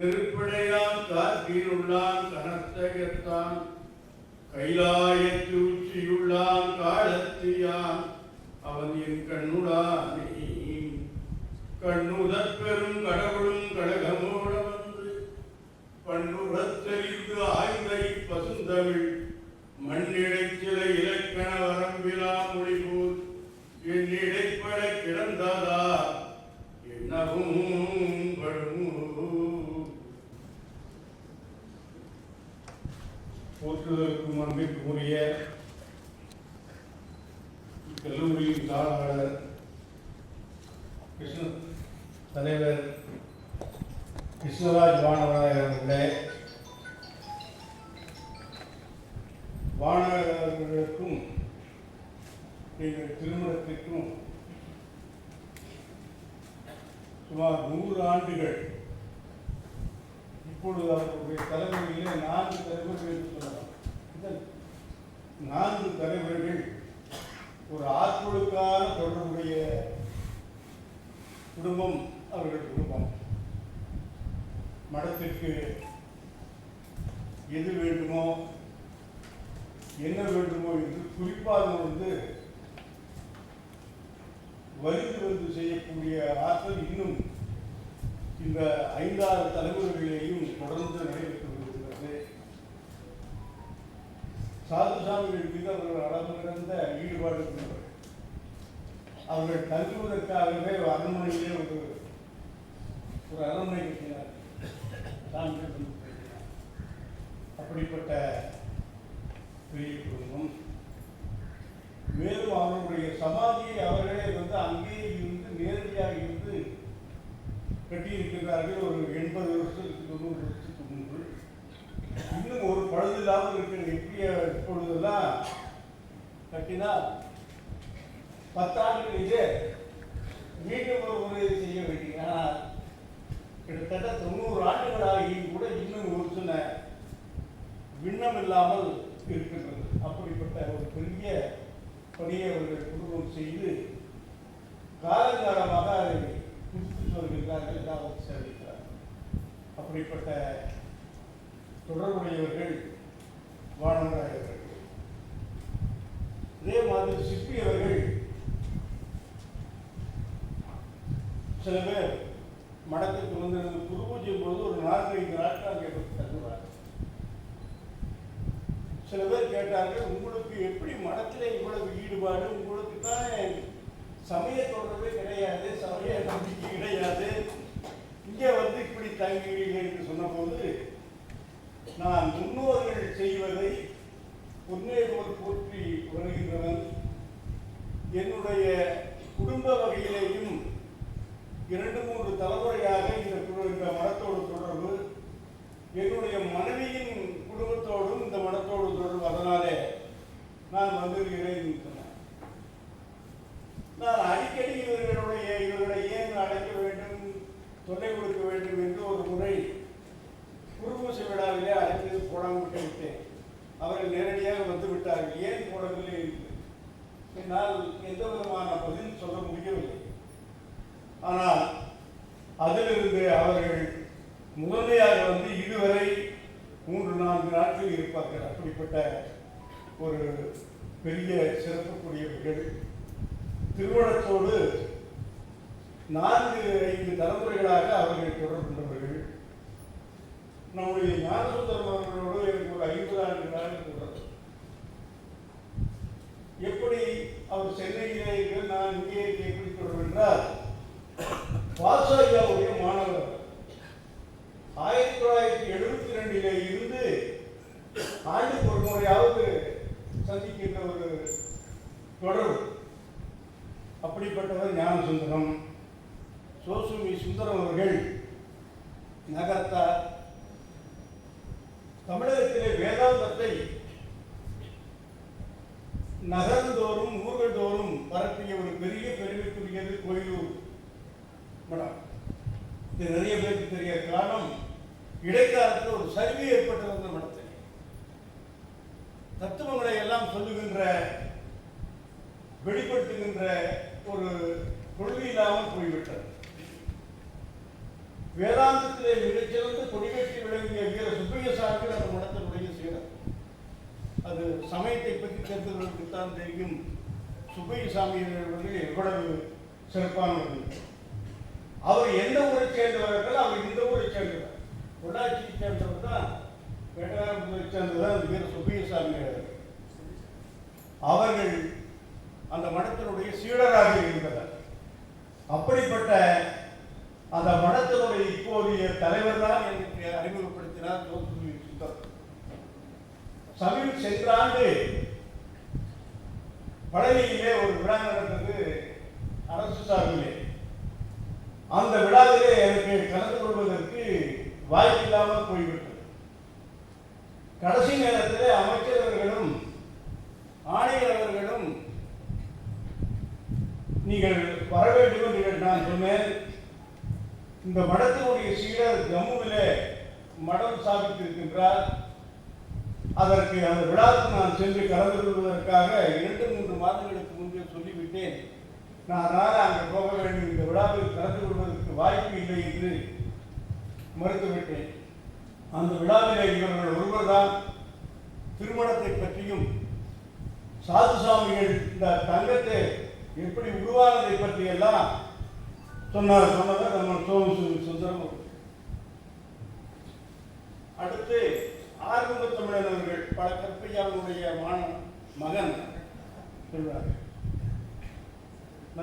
திருப்படையான் காற்றிலுள்ளான் கனத்தையத்தான் கைலாயத்து உச்சியுள்ளான் காலத்தியான் அவன் என் கண்ணுடானே. கண்ணுதற் பெரும் கடவுளும் வந்து பசுந்தமிழ் கிருஷ்ண தலைவர் கிருஷ்ணராஜ் வானவராயர் அவர்களே வானவர்களுக்கும் எங்கள் திருமணத்திற்கும் சுமார் நூறு ஆண்டுகள். இப்பொழுது அவர்களுடைய தலைமுறையிலே நான்கு தலைவர்கள் என்று சொல்லலாம். இந்த நான்கு தலைவர்கள் ஒரு ஆற்றலுக்கான தொடர்புடைய குடும்பம் அவர்கள் குடும்பம் மடத்திற்கு எது வேண்டுமோ என்ன வேண்டுமோ என்று குறிப்பாக வந்து வரிந்து வந்து செய்யக்கூடிய ஆற்றல் இன்னும் இந்த ஐந்தாறு தலைமுறைகளையும் தொடர்ந்து நடைபெற்று வருகிறது சாது சாமிகள் மீது அவர்கள் அளவு கிடந்த ஈடுபாடு அவர்கள் தங்குவதற்காகவே ஒரு அரண்மனையிலே ஒரு ஒரு அரண்மனை கட்டினார். அப்படிப்பட்ட பெரிய குடும்பம். மேலும் அவர்களுடைய சமாதியை அவர்களே வந்து அங்கேயே இருந்து நேரடியாக இருந்து கட்டியிருக்கிறார்கள் ஒரு எண்பது வருஷத்துக்கு தொண்ணூறு வருஷத்துக்கு முன்பு. இன்னும் ஒரு பழுதில்லாமல் இருக்கிற எப்படி இப்பொழுதெல்லாம் கட்டினால் பத்தாண்டுகளிலே மீண்டும் ஒரு முறை செய்ய வேண்டிய ஆனால் கிட்டத்தட்ட தொண்ணூறு ஆண்டுகளாகி கூட இன்னும் ஒரு சில விண்ணம் இல்லாமல் இருக்கின்றது. அப்படிப்பட்ட ஒரு பெரிய பணியை அவர்கள் குடும்பம் செய்து காலங்காலமாக அதை குறித்து வருகின்றார்கள் காவல் சேவிக்கிறார் அப்படிப்பட்ட தொடர்புடையவர்கள் வானவராயவர்கள் அதே மாதிரி சிப்பி அவர்கள் சில பேர் மடத்துக்கு வந்து குரு பூஜை போது ஒரு நான்கு ஐந்து நாட்கள் அங்கே தங்குவார் சில பேர் கேட்டார்கள் உங்களுக்கு எப்படி மடத்தில் இவ்வளவு ஈடுபாடு? உங்களுக்கு தான் சமய தொடர்பே கிடையாது சமய நம்பிக்கை கிடையாது. இங்கே வந்து இப்படி தங்குகிறீர்கள் என்று சொன்னபோது நான் முன்னோர்கள் செய்வதை பொன்னே போல் போற்றி வருகின்றவன். என்னுடைய குடும்ப வகையிலேயும் இரண்டு மூன்று தலைமுறையாக இந்த இந்த மனத்தோடு தொடர்பு. என்னுடைய மனைவியின் குடும்பத்தோடும் இந்த மனத்தோடு தொடர்பு. அதனாலே நான் வந்திருக்கிறேன் நான் அடிக்கடி இவர்களுடைய இவர்களை ஏன் அழைக்க வேண்டும் தொல்லை கொடுக்க வேண்டும் என்று ஒரு முறை குருபூச விழாவிலே அழைத்து போடாமல் விட்டு விட்டேன் அவர்கள் நேரடியாக வந்து விட்டார்கள். ஏன் போடவில்லை என்று. என்னால் எந்த விதமான பதில் சொல்ல முடியவில்லை. ஆனால் அதிலிருந்து அவர்கள் முதன்மையாக வந்து இதுவரை மூன்று நான்கு நாட்கள் இருப்பார்கள். அப்படிப்பட்ட ஒரு பெரிய சிறப்புக்குரியவர்கள் திருமணத்தோடு நான்கு ஐந்து தலைமுறைகளாக அவர்கள் தொடர்புள்ளவர்கள். நம்முடைய ஞானசுந்தரம் அவர்களோடு எனக்கு ஒரு ஐம்பது ஆண்டு காலம் தொடர்பு. எப்படி அவர் சென்னையிலே இருக்க நான் இங்கே எப்படி தொடர்பு என்றால் வாசாயாவுடைய மாணவர். ஆயிரத்தி தொள்ளாயிரத்தி எழுபத்தி ரெண்டில இருந்து ஆண்டுக்கு ஒரு முறையாவது சந்திக்கின்ற ஒரு தொடர்பு அப்படிப்பட்டவர் ஞானசுந்தரம். சோசுமி சுந்தரம் அவர்கள் நகர்த்தார் தமிழகத்திலே வேதாந்தத்தை நகர்ந்தோறும் ஊர்கள் தோறும் பரப்பிய ஒரு பெரிய பெருமைக்குரியது கோயிலூர். மேடம் இது நிறைய பேருக்கு தெரிய காரணம் இடைக்காலத்தில் ஒரு சரிவு ஏற்பட்டிருந்த அந்த மடத்தில் தத்துவங்களை எல்லாம் சொல்லுகின்ற வெளிப்படுத்துகின்ற ஒரு கொள்கை இல்லாமல் போய்விட்டது. வேதாந்தத்திலே மிகச்சிறந்த கொடிகட்டி விளங்கிய வீர சுப்பைய சாமி அந்த மடத்தினுடைய சீடர் அது சமயத்தை பற்றி தெரிந்தவர்களுக்குத்தான் தெரியும். சுப்பைய சாமி அவர்கள் எவ்வளவு சிறப்பானவர்கள். அவர் எந்த ஊரை சேர்ந்தவர்கள் அவர் இந்த ஊரை சேர்ந்தவர். பொள்ளாச்சியை சேர்ந்தவர் தான் வேட்டகாரபுரை சேர்ந்தவர் வீர சுப்பியசாமி அவர்கள் அந்த மடத்தினுடைய சீடராக இருந்தனர். அப்படிப்பட்ட அந்த மடத்தினுடைய இப்போதைய தலைவர் தான் எனக்கு அறிமுகப்படுத்தினார் தோற்று சுந்தர். சமீப சென்ற ஆண்டு பழனியிலே ஒரு விழா நடந்தது அரசு சார்பிலே. அந்த விழாவிலே எனக்கு கலந்து கொள்வதற்கு வாய்ப்பில்லாமல் போய்விட்டது. கடைசி நேரத்தில் அமைச்சரவர்களும் ஆணையர் அவர்களும் நீங்கள் வர வேண்டும் என்று நான் சொன்னேன். இந்த மடத்தினுடைய சீடர் ஜம்முவிலே மடம் ஸ்தாபித்திருக்கின்றார் அதற்கு அந்த விழாவுக்கு நான் சென்று கலந்து கொள்வதற்காக இரண்டு மூன்று மாதங்களுக்கு முன்பே சொல்லிவிட்டேன். நான் அதனால் அங்கே போக வேண்டும். இந்த விழாவில் கலந்து கொள்வதற்கு வாய்ப்பு இல்லை என்று மறுத்துவிட்டேன். அந்த விழாவிலே இவர்கள் ஒருவர்தான் திருமணத்தை பற்றியும் சாது சாமிகள் இந்த தங்கத்தை எப்படி உருவானதை பற்றி எல்லாம் சொன்னார். சொன்னதை நம்ம சோமசு சுந்தரம் அடுத்து ஆறுமுக தமிழர்கள் அவர்கள் பல கற்பையாவுடைய மாணவன் மகன் சொல்வார்கள்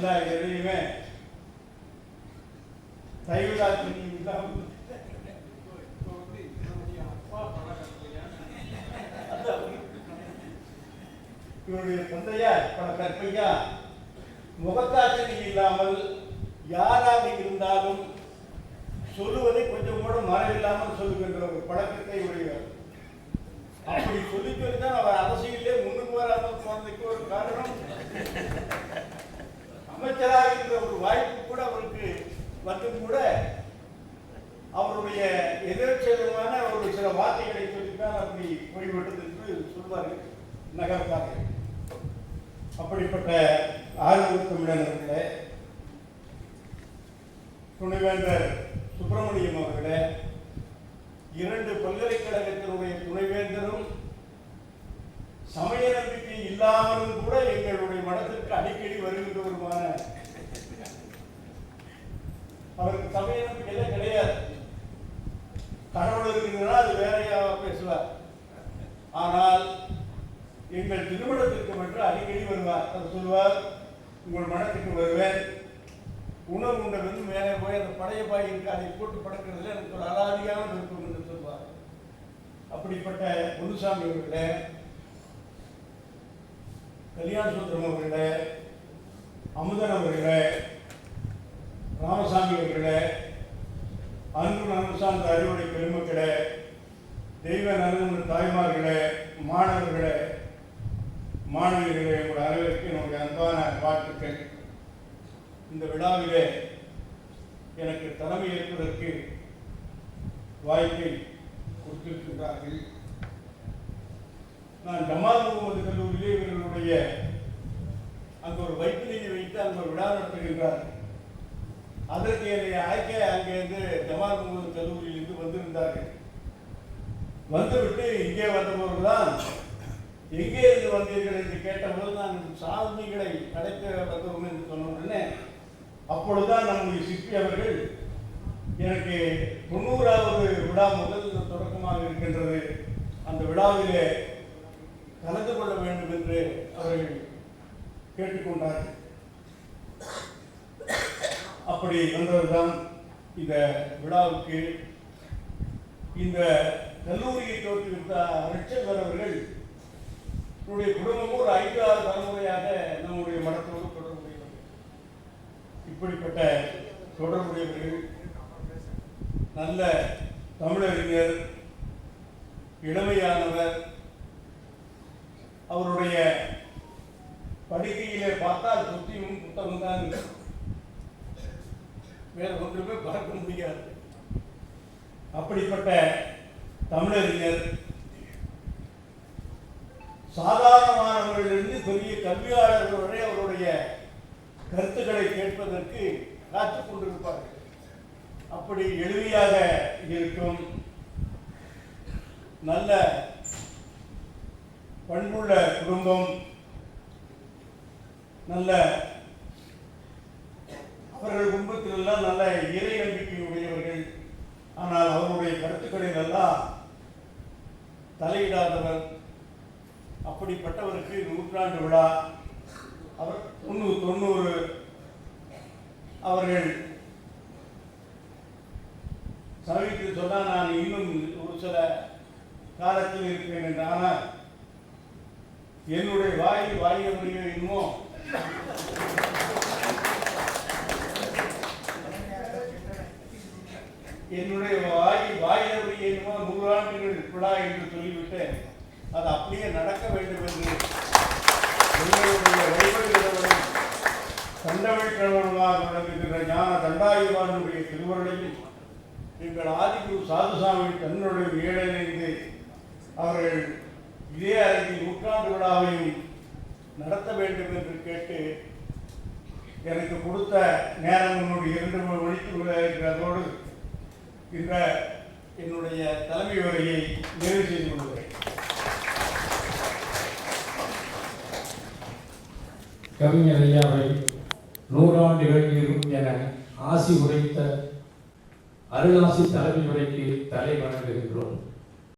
நல்லா எதையுமே தைவிடாத்தி இல்லாமல் அதான். இவருடைய தந்தையார் பல கற்பையா? முகத்தாட்சி இல்லாமல் யாராக இருந்தாலும் சொல்லுவதை கொஞ்சம் கூட மறைவில்லாமல் சொல்லுகின்ற ஒரு பழக்கத்தை உடையவர். அப்படி சொல்லி சொல்லி தான் அவர் அரசியலே முன்னுக்கு வராமல் போனதுக்கு ஒரு காரணம். அமைச்சராக இருக்கிற ஒரு வாய்ப்பு கூட அவருக்கு வந்தும் கூட அவருடைய எதிர்ச்செயலுமான ஒரு சில வார்த்தைகளை சொல்லித்தான் அப்படி போய்விட்டது என்று சொல்வார்கள் நகர்த்தார்கள் அப்படிப்பட்ட ஆறுமுக தமிழன் துணைவேந்தர் சுப்பிரமணியம் அவர்களே இரண்டு பல்கலைக்கழகத்தினுடைய துணைவேந்தரும் சமய நம்பிக்கை இல்லாமலும் கூட எங்களுடைய மடத்திற்கு அடிக்கடி வருகின்றவருமான அவருக்கு சமய நம்பிக்கையில கிடையாது கடவுள் இருக்குதுன்னா அது வேறையா பேசுவார் ஆனால் எங்கள் திருமணத்திற்கு மட்டும் அடிக்கடி வருவார். அவர் சொல்வார் உங்கள் மனத்துக்கு வருவேன். உணவு உண்ட வந்து மேலே போய் அந்த பழைய பாய் இருக்கு அதை போட்டு படுக்கிறதுல எனக்கு ஒரு அலாதியான விருப்பம் என்று சொல்வார். அப்படிப்பட்ட முனுசாமி அவர்களே கல்யாண சுந்தரம் அவர்களே அமுதன் அவர்களே ராமசாமி அவர்களே அன்பு நலன் சார்ந்த அறிவுரை பெருமக்களே தெய்வ நலன் தாய்மார்களே மாணவர்களே மாணவிகளே உங்கள் அனைவருக்கும் என்னுடைய அன்பான வாழ்த்துக்கள். இந்த விழாவிலே எனக்கு தலைமை ஏற்பதற்கு வாய்ப்பை கொடுத்திருக்கின்றார்கள். நான் ஜமால் முகமது கல்லூரியிலே இவர்களுடைய அங்கு ஒரு வைத்திலிங்கை வைத்து அங்கு ஒரு விழா நடத்துகின்றார்கள் அதற்கு என்னை அழைக்க அங்கேருந்து ஜமால் முகமது கல்லூரியிலிருந்து வந்திருந்தார்கள். வந்துவிட்டு இங்கே வந்தபோது தான் எங்கே இருந்து வந்தீர்கள் என்று கேட்டபோது நான் சாதனைகளை அடைக்க வந்தோம் என்று சொன்ன உடனே அப்பொழுதுதான் நம்முடைய சிப்பி அவர்கள் எனக்கு தொண்ணூறாவது விழா முதல் தொடக்கமாக இருக்கின்றது. அந்த விழாவிலே கலந்து கொள்ள வேண்டும் என்று அவர்கள் கேட்டுக்கொண்டார்கள். அப்படி வந்ததுதான் இந்த விழாவுக்கு. இந்த கல்லூரியை தோற்றுவித்த அரட்சகர் அவர்கள் நம்முடைய குடும்பமும் ஒரு ஐந்து ஆறு தலைமுறையாக நம்முடைய மடத்தோடு தொடர்புடையவர்கள். இப்படிப்பட்ட தொடர்புடையவர்கள் நல்ல தமிழறிஞர் இளமையானவர் அவருடைய படுக்கையிலே பார்த்தால் சுத்தியும் புத்தகம் தான் வேற ஒன்றுமே பார்க்க முடியாது. அப்படிப்பட்ட தமிழறிஞர் சாதாரணமானவர்களிலிருந்து பெரிய கல்வியாளர்கள் வரை அவருடைய கருத்துக்களை கேட்பதற்கு காத்துக் கொண்டிருப்பார்கள். அப்படி எளிமையாக இருக்கும் நல்ல பண்புள்ள குடும்பம் நல்ல அவர்கள் குடும்பத்திலெல்லாம் நல்ல இறை நம்பிக்கை உடையவர்கள் ஆனால் அவருடைய கருத்துக்களில் எல்லாம் தலையிடாதவர் அப்படிப்பட்டவருக்கு நூற்றாண்டு விழா. அவர் முன்னூறு தொண்ணூறு அவர்கள். சமீபத்தில் சொன்னால் நான் இன்னும் ஒரு சில காலத்தில் இருப்பேன் என்று. ஆனால் என்னுடைய வாயில் வாய முடிய இன்னும்? என்னுடைய வாயில் வாயில என்னமோ நூறாண்டுகள் விழா என்று சொல்லிவிட்டு அது அப்படியே நடக்க வேண்டும் என்று எங்களுடைய வழிபடுகிறவரும் தண்டமிழ் கிழவனுமாக விளங்குகின்ற ஞான தண்டாயுமானுடைய திருவருளையும் எங்கள் ஆதிக்கு சாதுசாமி தன்னுடைய ஏழைந்து அவர்கள் இதே அருகில் நூற்றாண்டு விழாவையும் நடத்த வேண்டும் என்று கேட்டு எனக்கு கொடுத்த நேரம் என்னுடைய இரண்டு மூணு இருக்கிறதோடு இந்த என்னுடைய தலைமை வரையை நிறைவு செய்து கொள்கிறேன். கவிஞர் ஐயாவை நூறாண்டுகள் இருக்கும் என ஆசி உரைத்த அருளாசி தலைமை உரைக்கு தலை வணங்குகின்றோம்.